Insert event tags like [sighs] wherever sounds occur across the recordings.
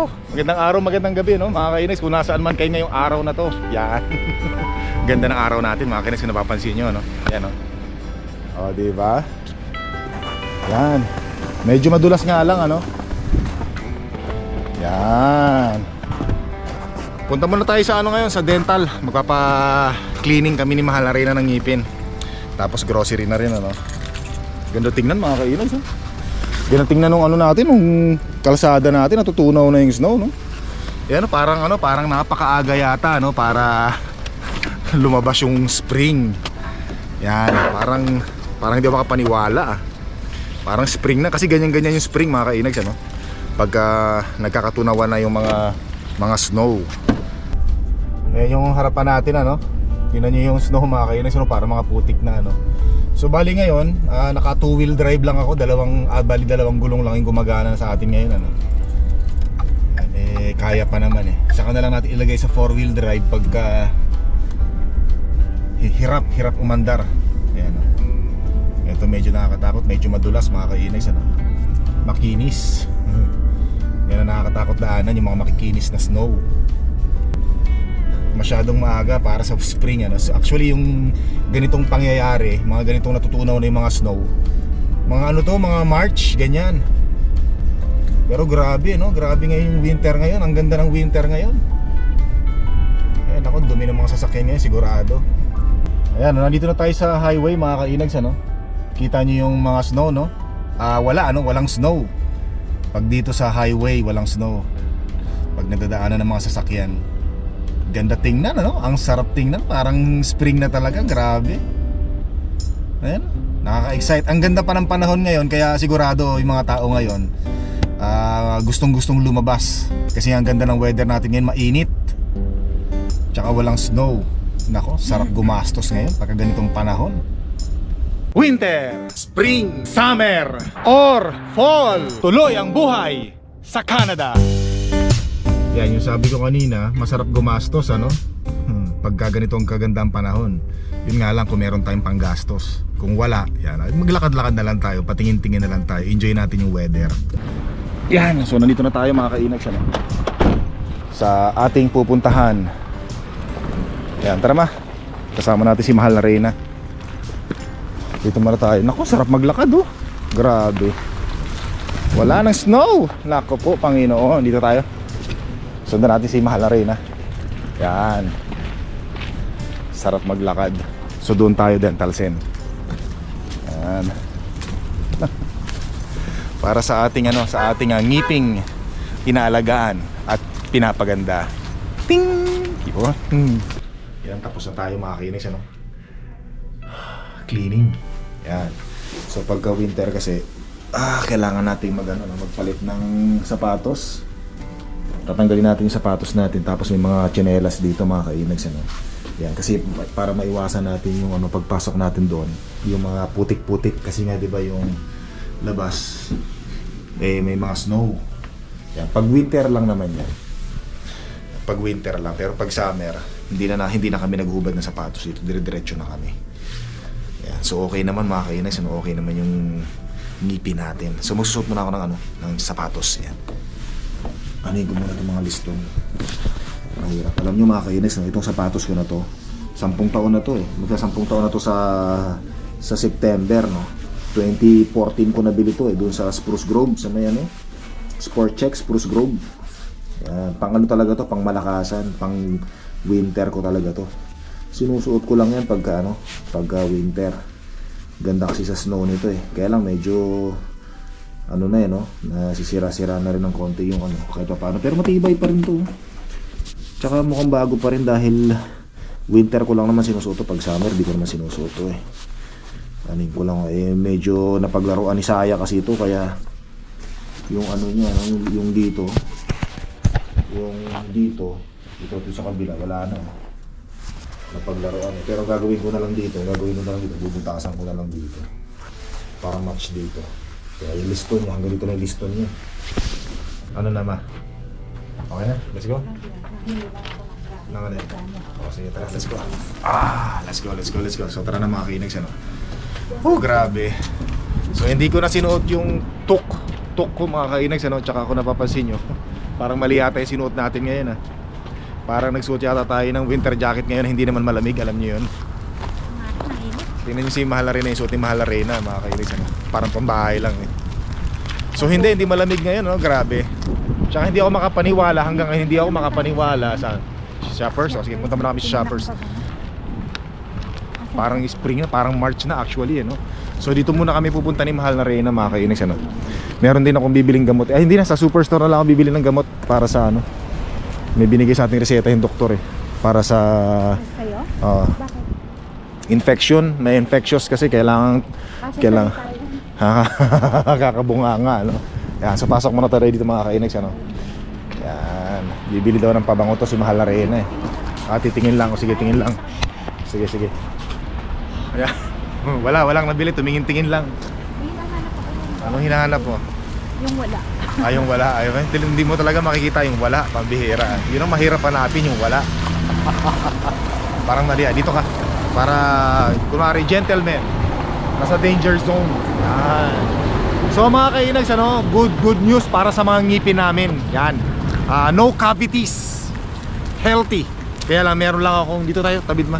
Nako, magandang araw, magandang gabi, no? Mga kainis, kung nasaan man kayo ngayong araw na to. Yan. [laughs] Ganda ng araw natin, mga kainis, kung napapansin nyo, no? Yan, no? O, di ba? Yan. Medyo madulas nga lang, ano? Yan. Punta muna tayo sa ano ngayon, sa dental. Magpapa-cleaning kami ni Mahal Arena ng ngipin. Tapos grocery na rin, ano? Ganda tingnan, mga kainis, no? Ganda tingnan nung ano natin, nung kalsada natin, natutunaw na yung snow, no? Yan, parang ano, parang napakaaga yata, no? Para [laughs] lumabas yung spring. Yan, parang parang hindi ako makapaniwala, ah. Parang spring na kasi ganyan-ganyan yung spring mga kainags ano. Pagka nagkakatunawan na yung mga mga snow. Ngayon yung harapan natin ano. Tingnan niyo yung snow mga kainags ano, para mga putik na ano. So bali ngayon, ah, naka two wheel drive lang ako, dalawang ah, bali dalawang gulong lang yung gumagana sa atin ngayon ano. Eh kaya pa naman eh. Saka na lang natin ilagay sa four wheel drive pagka hi- hirap hirap umandar. Ayan oh. Ito medyo nakakatakot, medyo madulas mga kainis ano. Makinis. [laughs] Yan ang nakakatakot daanan yung mga makikinis na snow. Masyadong maaga para sa spring ano. So, actually yung ganitong pangyayari, mga ganitong natutunaw na yung mga snow. Mga ano to, mga March, ganyan. Pero grabe no, grabe ngayon yung winter ngayon. Ang ganda ng winter ngayon. Ayan ako, dumi ng mga sasakyan ngayon sigurado. Ayan, nandito na tayo sa highway mga kainags ano. Kita niyo yung mga snow no? Ah, wala ano, walang snow. Pag dito sa highway, walang snow. Pag nadadaanan ng mga sasakyan. Ganda tingnan ano? Ang sarap tingnan, parang spring na talaga, grabe. Ayan, nakaka-excite. Ang ganda pa ng panahon ngayon, kaya sigurado yung mga tao ngayon ah, gustong-gustong lumabas. Kasi ang ganda ng weather natin ngayon, mainit. Tsaka walang snow. Nako, sarap gumastos ngayon pagka ganitong panahon. Winter, Spring, Summer, or Fall. Tuloy ang buhay sa Canada. Yan yung sabi ko kanina, masarap gumastos ano? Hmm, pagka ganito ang kagandang panahon. Yun nga lang kung meron tayong panggastos. Kung wala, yan, maglakad-lakad na lang tayo, patingin-tingin na lang tayo, enjoy natin yung weather. Yan, so nandito na tayo mga kainag ano? Sa ating pupuntahan. Yan, tara ma. Kasama natin si Mahal na Reyna. Dito muna tayo. Naku, sarap maglakad oh. Grabe. Wala nang snow. Nako po, Panginoon. Dito tayo. Sundan natin si Mahal na Reyna. Yan. Sarap maglakad. So doon tayo dental sen. Yan. [laughs] Para sa ating ano, sa ating uh, ngiping inaalagaan at pinapaganda. Ting! Yun. Hmm. Yan, tapos na tayo mga ano? [sighs] Cleaning. Yan. So pagka winter kasi, ah, kailangan natin mag, ano, magpalit ng sapatos. Tatanggalin natin yung sapatos natin tapos may mga tsinelas dito mga kainags ano. Yan kasi para maiwasan natin yung ano pagpasok natin doon, yung mga putik-putik kasi nga 'di ba yung labas eh may mga snow. Yan, pag winter lang naman yan. Pag winter lang, pero pag summer, hindi na, na hindi na kami naghubad ng sapatos dito, dire-diretso na kami. Yan, so okay naman mga kainis, ano, okay naman yung ngipin natin. So magsusuot muna ako ng ano, ng sapatos. Yan. Anin ko muna itong mga liston. Mahirap. Alam nyo mga kainis, no, itong sapatos ko na to, sampung taon na to eh. Magka sampung taon na to sa sa September, no. 2014 ko nabili to eh, doon sa Spruce Grove, sa may ano, Sport Check, Spruce Grove. Yan, pang ano talaga to, pang malakasan, pang winter ko talaga to. Sinusuot ko lang yan pagka ano, pagka winter. Ganda kasi sa snow nito eh. Kaya lang medyo ano na eh no, nasisira-sira na rin ng konti yung ano, kahit pa paano. Pero matibay pa rin to. Tsaka mukhang bago pa rin dahil winter ko lang naman sinusuot to. Pag summer, di ko naman sinusuot to eh. Anin ko lang eh, medyo napaglaruan ni Saya kasi ito kaya yung ano niya, yung, yung dito, yung dito, dito, dito sa kabila, wala na. Napaglaruan eh. Pero gagawin ko na lang dito, gagawin ko na lang dito, bubutasan ko na lang dito. Para match dito. Kaya yung liston niya, hanggang dito na yung liston niya. Ano na ma? Okay na? Let's go? Ano yun? O, sige, tara, let's go. Ah, let's go, let's go, let's go. So, tara na mga kinags, ano? Oh, grabe. So, hindi ko na sinuot yung tuk. Tuk ko mga kainags, ano? Tsaka ako napapansin nyo. [laughs] Parang mali yata yung sinuot natin ngayon ah. Parang nagsuot yata tayo ng winter jacket ngayon hindi naman malamig, alam niyo yun. Tingnan niyo si Mahal Arena yung suot ni Mahal Arena, mga kainis. Ano? Parang pambahay lang eh. So hindi, hindi malamig ngayon, no? grabe. Tsaka hindi ako makapaniwala, hanggang ngayon hindi ako makapaniwala sa shoppers. O, sige, punta muna kami sa shoppers. Parang spring na, parang March na actually, ano. So dito muna kami pupunta ni Mahal na Reyna, mga kainis, ano. Meron din akong bibiling gamot. Eh, hindi na, sa superstore na lang ako bibili ng gamot para sa ano. May binigay sa ating reseta yung doktor eh. Para sa Sa'yo? ah, Bakit? infection, may infectious kasi kailangan Kasi Kailangan-. [laughs] kakabunga nga, no. Yan, so pasok muna tayo dito mga kainis, ano. Yan, bibili daw ng pabango to si Mahal na Reyna eh. Ah, titingin lang, o sige, tingin lang. Sige, sige. Ayan. [laughs] Wala, walang nabili, tumingin-tingin lang. Anong hinahanap mo? Yung wala. Ah, yung wala. Ayaw, hindi, hindi mo talaga makikita yung wala. Pambihira. Yun ang mahirap hanapin, yung wala. [laughs] Parang mali. ah. Dito ka. Para, kunwari, gentleman. Nasa danger zone. Yan. So mga kainags, ano, good, good news para sa mga ngipin namin. Yan. Ah, no cavities. Healthy. Kaya lang, meron lang akong, dito tayo, tabid ma.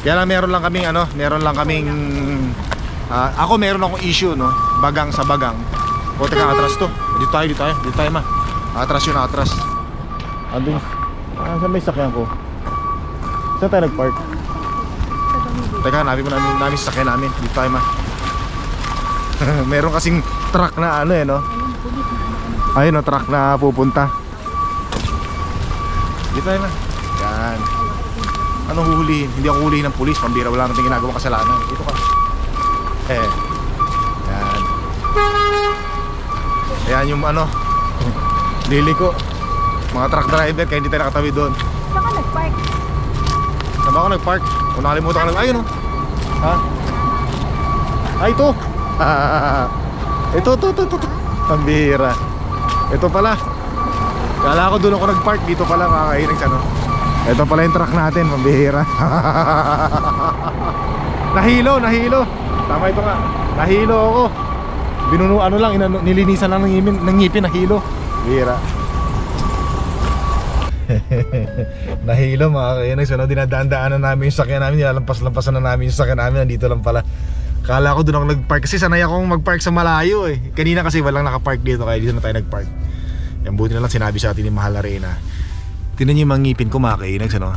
Kaya lang, meron lang kaming, ano, meron lang kaming, ah, ako meron akong issue, no, bagang sa bagang. O, teka, atras to. Dito tayo, dito tayo, dito tayo ma. Atras yun, atras. Andun, ah, saan may sakyan ko? Saan tayo nag-park? Teka, hanapin mo namin, namin sa sakyan namin. Dito tayo ma. [laughs] meron kasing truck na ano eh, no? Ayun, no, truck na pupunta. Dito tayo na. Yan. Anong huhulihin? Hindi ako huhulihin ng pulis. Pambira, wala natin ginagawa kasalanan. Dito ka. Eh. Yan. Ayan yung ano. [laughs] Lili ko. Mga truck driver, kaya hindi tayo nakatawi doon. Saan ka nag-park? Saan ba ako nag-park? Kung nakalimutan ko lang. Ayun oh. Ha? Ay, [laughs] ito. ito, ito, ito, ito. ito. Pambira. Ito pala. Kala ko doon ako nag-park. Dito pala kakainig ano. Ito pala yung truck natin. Pambihira. [laughs] nahilo, nahilo. Tama ito nga. Nahilo ako. Binuno ano lang, inano, nilinisan lang ng ngipin, ng ngipin nahilo. Bihira. [laughs] Nahilo mga kainis ano, dinadaan-daanan namin yung sakyan namin, nilalampas-lampasan na namin yung sakyan namin, nandito lang pala. Kala ko doon ako nag-park kasi sanay akong mag-park sa malayo eh. Kanina kasi walang naka-park dito kaya dito na tayo nag-park. Yan buti na lang sinabi sa atin ni Mahal Arena. Tinan niyo yung ngipin ko mga kainis ano.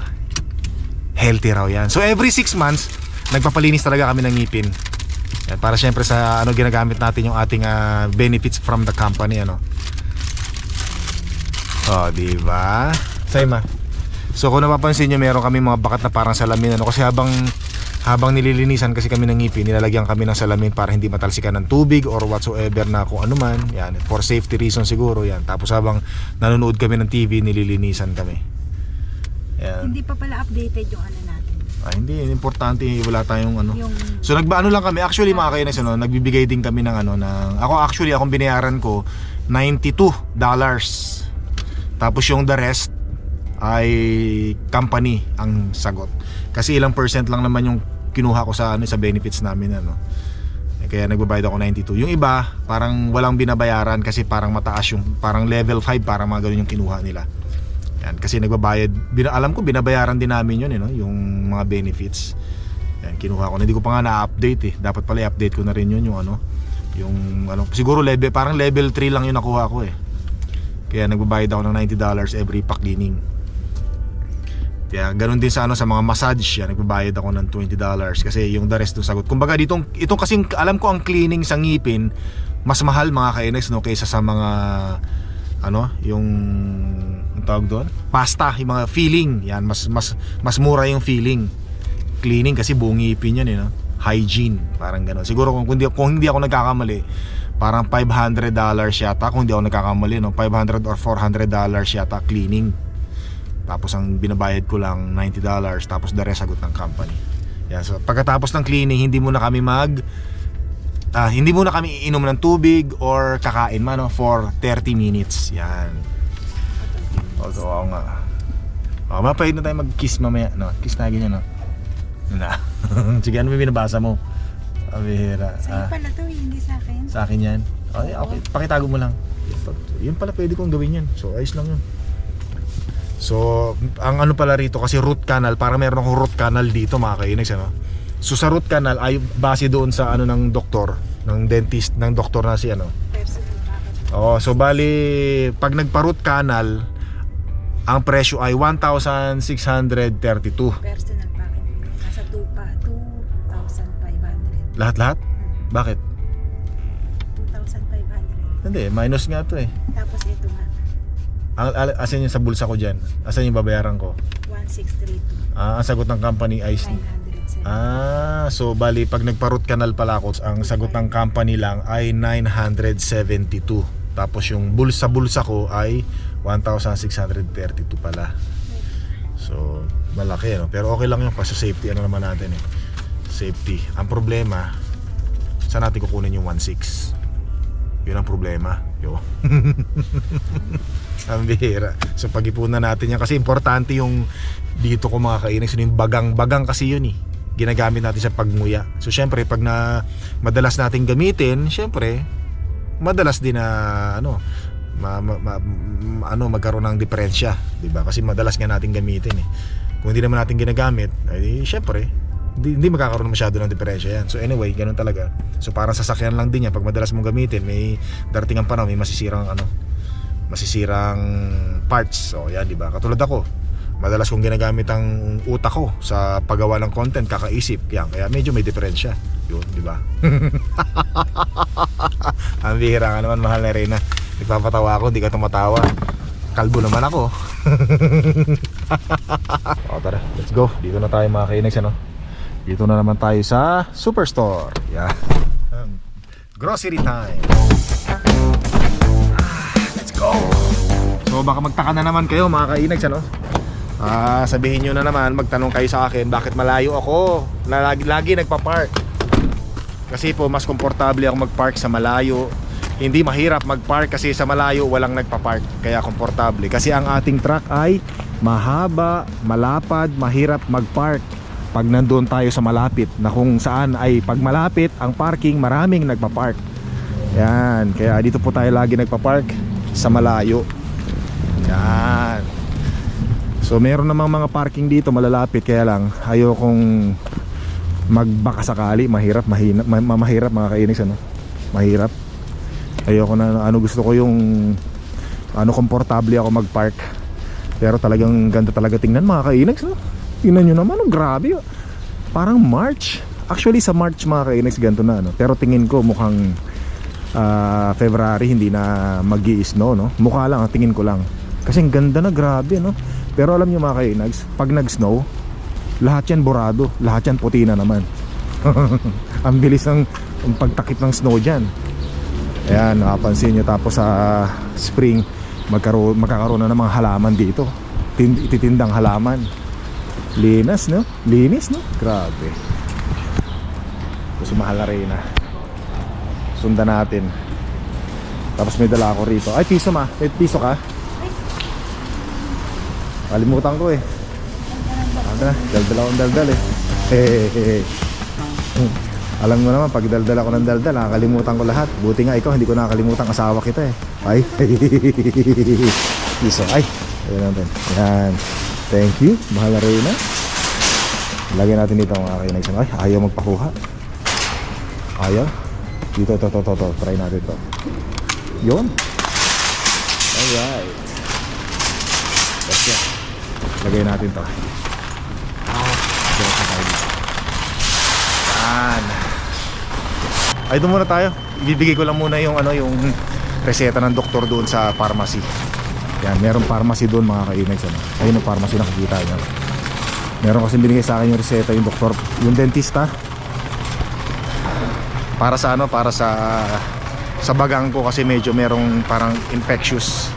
Healthy raw yan. So every 6 months, nagpapalinis talaga kami ng ngipin. Yan, para syempre sa ano ginagamit natin yung ating ah, benefits from the company ano. Oh, di ba? Saima. So kung napapansin niyo meron kami mga bakat na parang salamin ano kasi habang habang nililinisan kasi kami ng ngipin, nilalagyan kami ng salamin para hindi matalsikan ng tubig or whatsoever na kung ano man. Yan, for safety reason siguro yan. Tapos habang nanonood kami ng TV, nililinisan kami. Yan. Hindi pa pala updated yung ano natin. Ah, hindi, importante wala tayong ano. Yung So nagbaano lang kami, actually mga kainis, ano, nagbibigay din kami ng ano ng ako actually akong binayaran ko 92 dollars. Tapos yung the rest ay company ang sagot. Kasi ilang percent lang naman yung kinuha ko sa ano sa benefits namin ano. Eh, Kaya nagbabayad ako 92. Yung iba, parang walang binabayaran kasi parang mataas yung parang level 5 parang mga ganun yung kinuha nila. Yan, kasi nagbabayad, bina, alam ko binabayaran din namin yun, eh, no? yung mga benefits. Yan, kinuha ko. Hindi ko pa nga na-update eh. Dapat pala i-update ko na rin yun yung ano. Yung ano, siguro level, parang level 3 lang yung nakuha ko eh. Kaya nagbabayad ako ng $90 every pa-cleaning. Kaya ganun din sa ano sa mga massage yan, nagbabayad ako ng $20 kasi yung the rest ng sagot. Kumbaga ditong itong kasing alam ko ang cleaning sa ngipin mas mahal mga kainis no kaysa sa mga ano, yung tawag doon? Pasta, yung mga feeling. Yan, mas mas mas mura yung feeling. Cleaning kasi buong ngipin yan eh, no? Hygiene, parang gano'n. Siguro kung, kung, hindi, kung hindi ako nagkakamali, parang $500 yata kung hindi ako nagkakamali, no? 500 or 400 dollars yata cleaning. Tapos ang binabayad ko lang $90 tapos the rest sagot ng company. Yan, so pagkatapos ng cleaning, hindi muna kami mag ah, hindi muna kami iinom ng tubig or kakain man no, for 30 minutes. Yan. So, oo nga. O, mapahid na tayo mag-kiss mamaya. No? Kiss na ganyan, no? Na. [laughs] Sige, ano may binabasa mo? Abihira. sa'yo Ah, pala to, eh, hindi sa akin. sa akin yan. O, okay. Pakitago mo lang. Yun pala pwede kong gawin yan. So ayos lang yun. So, ang ano pala rito kasi root canal, para meron akong root canal dito mga kainags ano. So sa root canal ay base doon sa ano ng doktor, ng dentist, ng doktor na si ano. Oo, so bali pag nagpa-root canal, ang presyo ay 1,632. Personal bakit? Nasa 2 pa, 2,500. Lahat-lahat? Bakit? 2,500. Hindi, minus nga to eh. Tapos ito nga, Ang, al- asan yung sa bulsa ko dyan? Asan yung babayaran ko? 1,632. Ah, ang sagot ng company ay 907. Ah, so bali pag nagpa-root canal pala ako, ang sagot ng company lang ay 972. Tapos yung bulsa bulsa ko ay 1,632 pala. So, malaki no. Pero okay lang yun kasi safety ano naman natin eh. Safety. Ang problema, saan natin kukunin yung 1,6? Yun ang problema. Yo. [laughs] ang bihira. So pag-ipunan natin yan. Kasi importante yung dito ko mga kainis yung bagang bagang kasi yun eh. Ginagamit natin sa pagmuya. So syempre pag na madalas natin gamitin syempre madalas din na ano ma, ma, ma- m- ano magkaroon ng diferensya. Di ba kasi madalas nga natin gamitin eh. Kung hindi naman natin ginagamit ay syempre hindi, hindi magkakaroon masyado ng diferensya yan so anyway ganun talaga so parang sasakyan lang din yan pag madalas mong gamitin may darating ang panahon may masisirang ano masisirang parts. So, yan, di ba? Katulad ako, madalas kong ginagamit ang utak ko sa paggawa ng content, kakaisip. Yan, kaya medyo may diferensya. Yun, di ba? [laughs] ang bihira ka naman, mahal na Reyna. Nagpapatawa ako, hindi ka tumatawa. Kalbo naman ako. [laughs] o, tara, let's go. Dito na tayo mga kainags, ano? Dito na naman tayo sa Superstore. Yan. Grocery time. Let's go! So baka magtaka na naman kayo mga kainags ano? Ah, sabihin nyo na naman, magtanong kayo sa akin bakit malayo ako na lagi, lagi nagpa-park. Kasi po mas komportable ako mag-park sa malayo. Hindi mahirap mag-park kasi sa malayo walang nagpa-park. Kaya komportable. Kasi ang ating truck ay mahaba, malapad, mahirap mag-park. Pag nandun tayo sa malapit na kung saan ay pag malapit ang parking maraming nagpa-park. Yan, kaya dito po tayo lagi nagpa-park sa malayo. Yan. So meron namang mga parking dito malalapit kaya lang ayokong magbaka sakali, mahirap, mahina, ma- ma- mahirap mga kainis ano. Mahirap. Ayoko na ano gusto ko yung ano komportable ako mag-park. Pero talagang ganda talaga tingnan mga kainags no. Tingnan nyo naman, oh, grabe. oh. Parang March. Actually sa March mga kainags ganito na ano. Pero tingin ko mukhang ah, February hindi na mag snow no mukha lang ang tingin ko lang kasi ang ganda na grabe no pero alam niyo mga kainags pag nag snow lahat yan borado lahat yan puti na naman [laughs] ang bilis ng ang pagtakip ng snow dyan ayan nakapansin nyo tapos sa spring magkaroon, magkakaroon na ng mga halaman dito Tin- ititindang halaman linas no? Linis no? Grabe. Si Mahal Arena sundan natin. Tapos may dala ako rito. Ay piso ma. May piso ka? Kalimutan ko eh. Ano na. Daldal akong daldal eh. Hehehe. [laughs] alam mo naman pag daldal ako ng daldal nakakalimutan ko lahat. Buti nga ikaw hindi ko nakakalimutan asawa kita eh. Ay. [laughs] Piso. Ay ayun natin. Yan thank you mahal na Reyna lagyan natin dito mga kainag ay ayaw magpakuha ayaw dito, to, to, to, to. Try natin to. Yun. Alright. That's it. Lagay natin to. Diretso tayo dito. Ay, doon muna tayo. Ibibigay ko lang muna yung ano yung reseta ng doktor doon sa pharmacy. Yan, merong pharmacy doon mga kainags. Ano. Ayun yung pharmacy nakikita nyo. Meron kasi binigay sa akin yung reseta yung doktor, yung dentista para sa ano para sa sa bagang ko kasi medyo merong parang infectious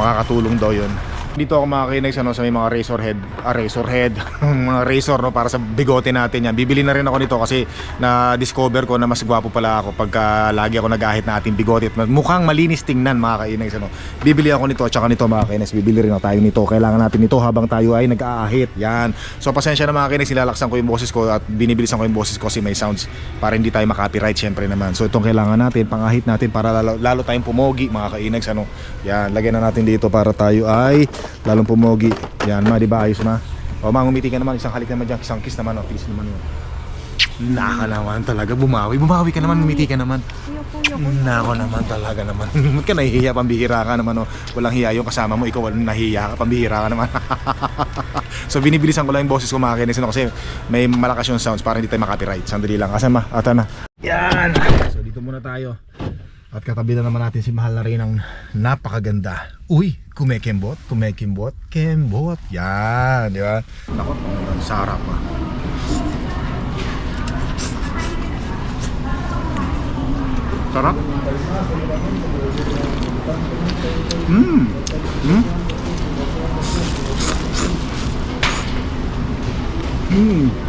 makakatulong daw yun Dito ako makakinig sa, no, sa may mga razor head, ah, razor head, [laughs] mga razor no, para sa bigote natin yan. Bibili na rin ako nito kasi na-discover ko na mas gwapo pala ako pagka lagi ako nagahit na ating bigote. At mukhang malinis tingnan mga kainis. Ano. Bibili ako nito at saka nito mga kainis. Bibili rin ako tayo nito. Kailangan natin ito habang tayo ay nag-aahit. Yan. So pasensya na mga kainis, nilalaksan ko yung boses ko at binibilisan ko yung boses ko kasi may sounds para hindi tayo makapiright syempre naman. So itong kailangan natin, pangahit natin para lalo, lalo tayong pumogi mga kainags. Ano. Yan, lagyan na natin dito para tayo ay lalong pumogi. Yan ma, di ba? Ayos ma. O ma, ngumiti ka naman. Isang halik naman dyan. Isang kiss naman. O, kiss naman yun. Naka naman talaga. Bumawi. Bumawi ka naman. Ngumiti ka naman. Nako naman talaga naman. [laughs] Ba't ka nahihiya? Pambihira ka naman. O. Walang hiya yung kasama mo. Ikaw walang nahihiya ka. Pambihira ka naman. [laughs] so binibilisan ko lang yung boses ko mga kinis. Ano, kasi may malakas yung sounds para hindi tayo makapiright. Sandali lang. Asan ma? Ata na. Yan. So dito muna tayo. At katabi na naman natin si Mahal na rin ng napakaganda. Uy, kumekembot, kumekembot, kembot. Yan, di ba? Ako, ang sarap ah. Sarap. Mmm. Mmm. Mmm.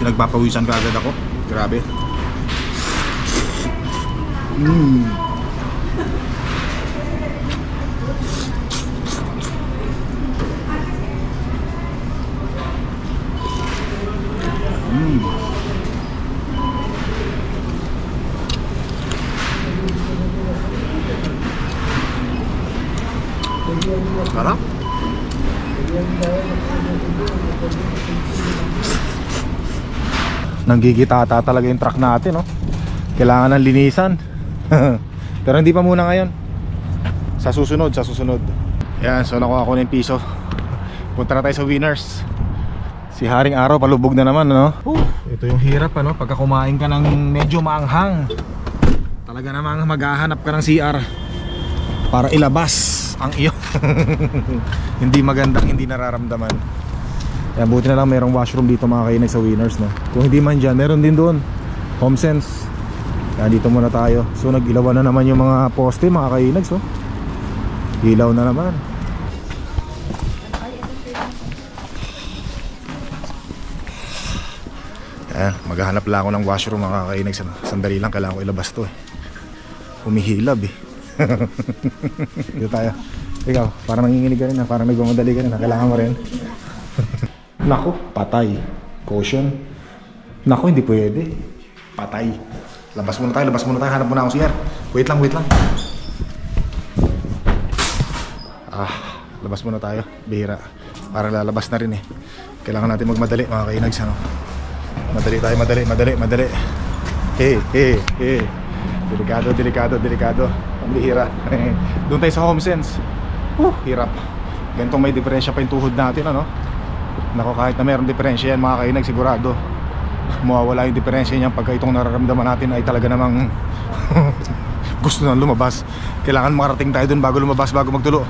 Pinagpapawisan ka agad ako. Grabe. Mmm. Nanggigitata talaga yung truck natin, no? Kailangan ng linisan. [laughs] Pero hindi pa muna ngayon. Sa susunod, sa susunod. Yan, so nakuha ko na yung piso. Punta na tayo sa winners. Si Haring Araw palubog na naman, no? Ito yung hirap, ano? Pagka kumain ka ng medyo maanghang. Talaga namang maghahanap ka ng CR para ilabas ang iyo. [laughs] hindi magandang hindi nararamdaman. Kaya buti na lang mayroong washroom dito mga kainig sa winners no. Kung hindi man dyan, meron din doon. HomeSense. Kaya dito muna tayo. So nag-ilawan na naman yung mga poste mga kainags oh. Ilaw na naman. Ayan, maghahanap lang ako ng washroom mga kainags. ano. Sandali lang, kailangan ko ilabas to eh. Humihilab eh. [laughs] dito tayo. Ikaw, parang nanginginig ka rin na, parang nagmamadali ka rin na. Kailangan mo rin. [laughs] Nako, patay. Caution. Nako, hindi pwede. Patay. Labas muna tayo, labas muna tayo. Hanap muna ako CR. Wait lang, wait lang. Ah, labas muna tayo. Bihira. Para lalabas na rin eh. Kailangan natin magmadali mga kainags. Ano? Madali tayo, madali, madali, madali. Hey, hey, hey. Delikado, delikado, delikado. Ang bihira. [laughs] Doon tayo sa HomeSense. Uh, hirap. Ganitong may diferensya pa yung tuhod natin, ano? Nako kahit na mayroong diferensya yan mga kainag sigurado. [laughs] Mawawala yung diferensya niyan pagka itong nararamdaman natin ay talaga namang [laughs] gusto na lumabas. Kailangan makarating tayo dun bago lumabas bago magtulo.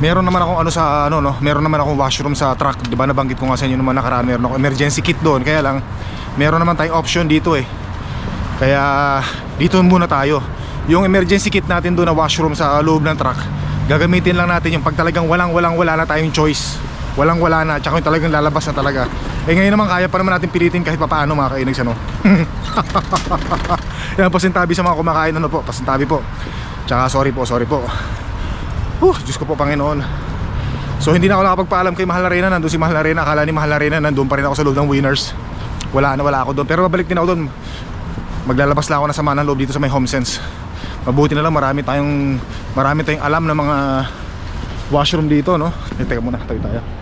Meron naman akong ano sa ano no? Meron naman akong washroom sa truck. Di ba nabanggit ko nga sa inyo naman nakaraan meron ako emergency kit doon. Kaya lang meron naman tayong option dito eh. Kaya dito muna tayo. Yung emergency kit natin doon na washroom sa loob ng truck gagamitin lang natin yung pag talagang walang walang wala na tayong choice walang wala na. Tsaka yung talagang lalabas na talaga. Eh ngayon naman kaya pa naman natin pilitin kahit papaano mga kainags ano [laughs] yan pasintabi sa mga kumakain. Ano po? Pasintabi po. Tsaka sorry po sorry po. Uh, Diyos ko po Panginoon. So hindi na ako nakapagpaalam kay Mahal Arena nandun si Mahal Arena akala ni Mahal Arena nandun pa rin ako sa loob ng winners. Wala na wala ako doon. Pero babalik din ako doon. Maglalabas lang ako na sama ng loob dito sa may HomeSense mabuti na lang marami tayong marami tayong alam ng mga washroom dito no? Eh, teka muna tayo tayo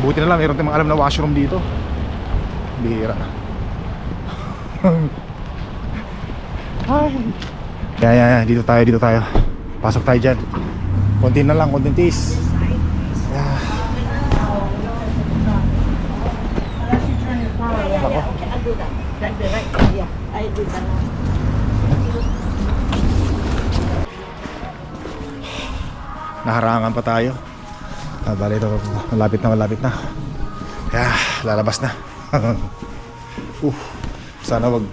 buti na lang meron tayong alam na washroom dito. Bihira [laughs] ay. Yan yan yan. Dito tayo dito tayo. Pasok tayo dyan. Konti na lang konting tiis. Yeah. naharangan pa tayo ah, bali ito malapit na malapit na yeah, lalabas na [laughs] uh, sana wag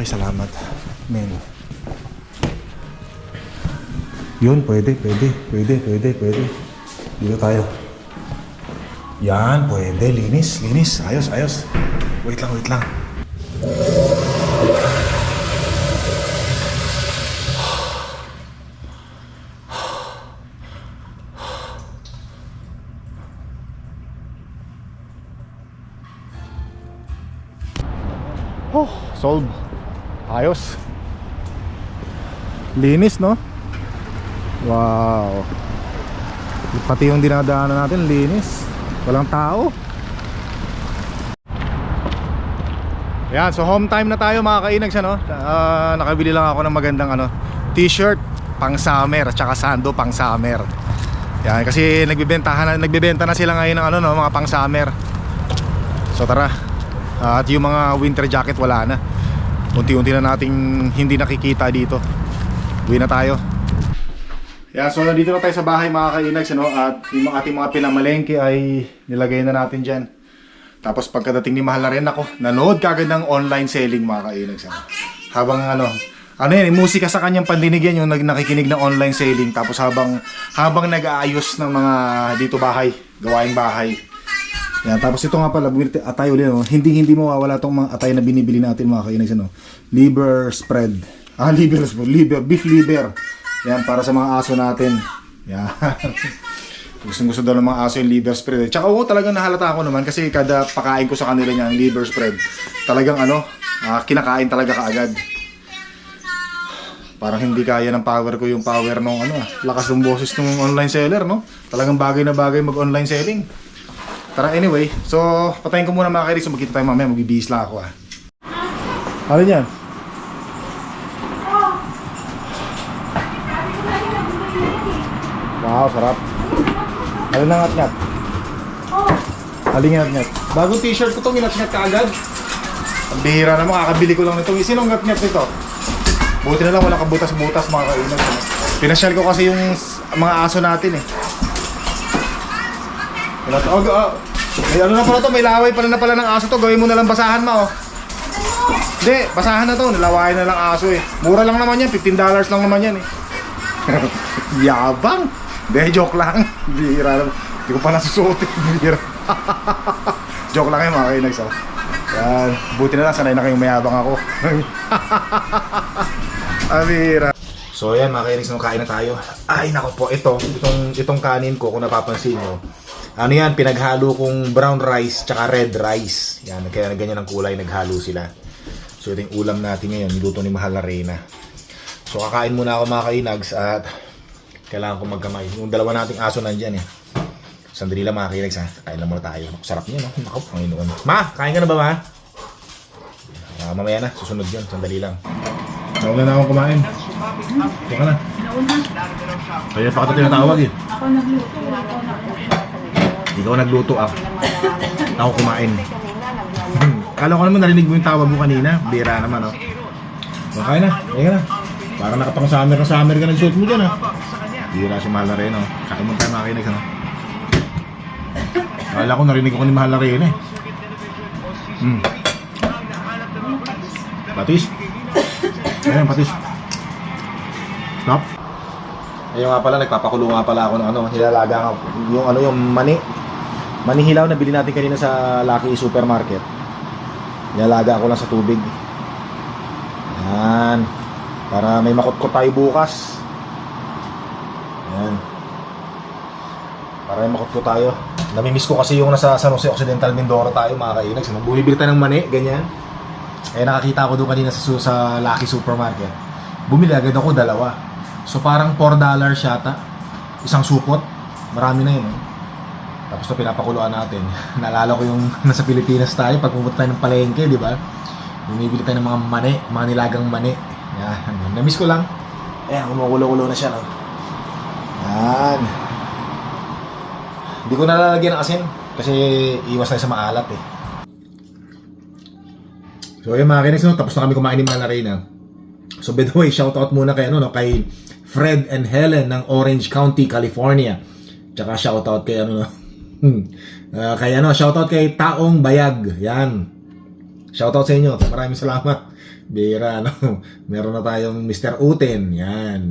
Ay, salamat. Men. Yun, pwede, pwede, pwede, pwede, pwede. Dito tayo. Yan, pwede. Linis, linis. Ayos, ayos. Wait lang, wait lang. Solve. Ayos. Linis, no? Wow. Pati yung dinadaanan natin, linis. Walang tao. Yan, so home time na tayo mga kainags ano. Ah, nakabili lang ako ng magandang ano, t-shirt pang summer at saka sando pang summer. Yan, kasi nagbebentahan na nagbebenta na sila ngayon ng ano no, mga pang summer. So tara. Ah, at yung mga winter jacket wala na. Unti-unti na nating hindi nakikita dito. Uwi na tayo. Yeah, so nandito na tayo sa bahay mga kainags ano, at yung ating mga pinamalengke ay nilagay na natin dyan. Tapos pagkadating ni Mahal na rin ako, nanood kagad ng online selling mga kainags. Ano. Habang ano, ano yan, musika sa kanyang pandinig yan, yung nakikinig ng online selling. Tapos habang habang nag-aayos ng mga dito bahay, gawaing bahay. Yan, tapos ito nga pala, bumili atay ulit, no? hindi hindi mawawala tong mga atay na binibili natin mga kainags. Ano? Liver spread. Ah, [laughs] liver spread. Liver, beef liver. Yan, para sa mga aso natin. Yan. [laughs] Gustong gusto daw ng mga aso yung liver spread. Tsaka oo, talagang nahalata ako naman kasi kada pakain ko sa kanila niya liver spread. Talagang ano, ah, kinakain talaga kaagad. Parang hindi kaya ng power ko yung power ng ano, ah, lakas ng boses ng online seller, no? Talagang bagay na bagay mag-online selling. Tara anyway, so patayin ko muna mga kairis, so magkita tayo mamaya, magbibihis lang ako ah. Ano yan? Wow, sarap. Ano na ngat-ngat? Aling ngat-ngat? Bagong t-shirt ko to, ngat-ngat ka agad. Ang bihira naman, kakabili ko lang nito. Sino ang ngat-ngat nito? Buti na lang wala kabutas-butas mga kainan. Pinasyal ko kasi yung mga aso natin eh. Wala to. Oh, oh. May ano na pala to, may laway pala na pala ng aso to. Gawin mo na lang basahan mo oh. Hindi, basahan na to. Nilawayan na lang aso eh. Mura lang naman yan, $15 lang naman yan eh. [laughs] Yabang! Hindi, joke lang. [laughs] Bihira naman. Hindi ko pa nasusuotin. [laughs] Bihira. joke lang yun mga kainags. Oh. Yan. Buti na lang, sanay na kayong mayabang ako. Amira. So ayan mga kainags, nung kain na tayo. Ay nako po, ito, itong, itong kanin ko kung napapansin nyo. Ano yan, pinaghalo kong brown rice tsaka red rice. Yan, kaya ganyan ang kulay, naghalo sila. So ito yung ulam natin ngayon, niluto ni Mahal na Reyna. So kakain muna ako mga kainags at kailangan ko magkamay. Yung dalawa nating aso nandyan eh. Sandali lang mga kainags ha. Kain lang muna tayo. Sarap niya no. Naku, Panginoon. Ma, kain ka na ba ma? Ah, mamaya na, susunod yun. Sandali lang. Nauna na akong kumain. Ka na. Kaya pa kita tinatawag eh. Ako nagluto. Ikaw nagluto ah. Ako kumain. Hmm. Kala ko naman narinig mo yung tawag mo kanina. Bira naman oh. So, kain na. Ka na. Parang nakapang summer na summer ka nagsuot mo dyan ah. Bira si Mahal na rin oh. Kain mo tayo mga kinig ano. Kala ko narinig ko ni Mahal na rin eh. Hmm. Patis. Ayan, patis. Stop. Ayun nga pala, nagpapakulo nga pala ako ng ano, nilalaga nga, yung ano yung mani. Mani hilaw na bili natin kanina sa Lucky Supermarket. Nilalaga ko lang sa tubig. Yan. Para may makutkot tayo bukas. Yan. Para may makutkot tayo. Namimiss ko kasi yung nasa San Jose Occidental Mindoro tayo mga kainag. Bumibili tayo ng mani, ganyan. Eh nakakita ko doon kanina sa, sa Lucky Supermarket. Bumili agad ako dalawa. So parang 4 dollars yata. Isang supot. Marami na yun. Eh. Tapos ito pinapakuluan natin. [laughs] Naalala ko yung [laughs] nasa Pilipinas tayo pag pumunta tayo ng palengke, di ba? Bumibili tayo ng mga mani, mga nilagang mani. Yan. [laughs] Namiss ko lang. Ayan, kumukulo-kulo na siya. No? Yan. Hindi ko nalalagyan ng asin kasi iwas tayo sa maalat eh. So yun mga kinex, no? tapos na kami kumain ni Mana Reyna. So by the way, shout out muna kay, ano, no? kay Fred and Helen ng Orange County, California. Tsaka shout out kay ano no. Hmm. Ah, kay ano, shout out kay Taong Bayag. Yan. Shoutout sa inyo. Maraming salamat. Bira, no? [laughs] Meron na tayong Mr. Uten. Yan.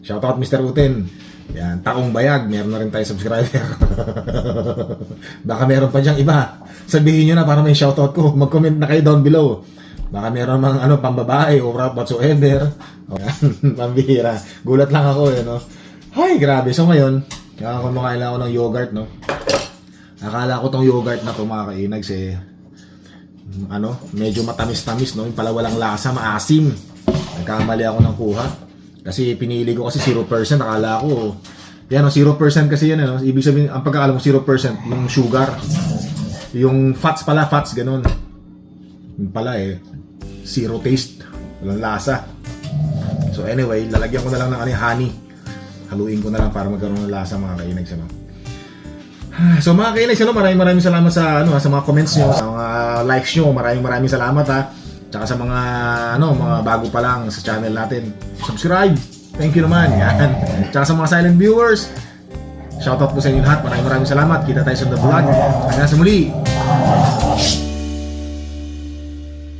Shoutout Mr. Uten. Yan. Taong Bayag. Meron na rin tayo subscriber. [laughs] Baka meron pa diyang iba. Sabihin nyo na para may shoutout ko. Mag-comment na kayo down below. Baka meron mang ano, pambabae or whatsoever. [laughs] O, yan. Pambihira. Gulat lang ako, eh, no? Ay, grabe. So ngayon, kaya kumakain lang ako ng yogurt, no? Akala ko tong yogurt na to mga kainags eh, ano, medyo matamis-tamis, no? Yung pala walang lasa, maasim. Nagkamali ako ng kuha. Kasi pinili ko kasi 0%, akala ko, yan o, 0% kasi yan, ano? Ibig sabihin, ang pagkakala mo 0%, yung sugar. Yung fats pala, fats, ganun. Yung pala eh, zero taste. Walang lasa. So anyway, lalagyan ko na lang ng ano, honey. Haluin ko na lang para magkaroon ng lasa mga kainags, ano? [sighs] So mga kainags, ano, maraming maraming salamat sa ano ha, sa mga comments nyo, sa mga likes nyo, maraming maraming salamat ha. Tsaka sa mga ano, mga bago pa lang sa channel natin. Subscribe. Thank you naman. Yan. [laughs] Tsaka sa mga silent viewers, shoutout po sa inyo lahat. Maraming maraming salamat. Kita tayo sa the vlog. Hanggang sa muli.